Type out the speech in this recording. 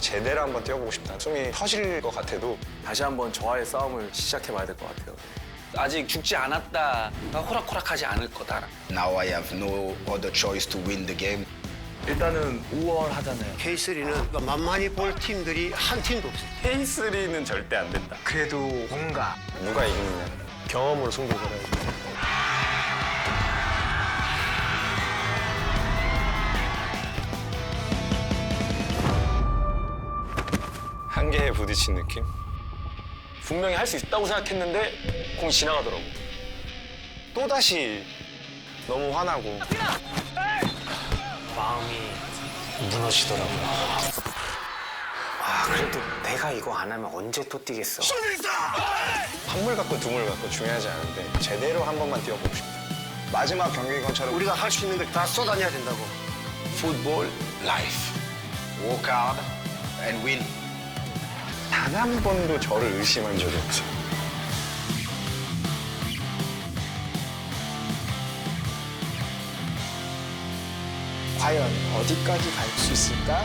진짜 제대로 한번 뛰어보고 싶다. 숨이 터질 것 같아도 다시 한번 저와의 싸움을 시작해봐야 될 것 같아요. 아직 죽지 않았다. 호락호락하지 않을 거다. Now I have no other choice to win the game. 일단은 우월하잖아요. K3는 만만히 볼 팀들이 한 팀도 없어요. K3는 절대 안 된다. 그래도 뭔가 누가 이기느냐. 경험으로 승부 걸어야죠. 한계에 부딪힌 느낌? 분명히 할 수 있다고 생각했는데 공이 지나가더라고. 또다시 너무 화나고 마음이 무너지더라고요. 아, 그래도 내가 이거 안 하면 언제 또 뛰겠어. 한 물 갖고 두 물 갖고 중요하지 않은데 제대로 한 번만 뛰어보고 싶다. 마지막 경기인 것처럼 우리가 할 수 있는 걸 다 쏟아내야 된다고. Football, life. Work hard and win. 단 한 번도 저를 의심한 적이 없어요. 과연 어디까지 갈 수 있을까?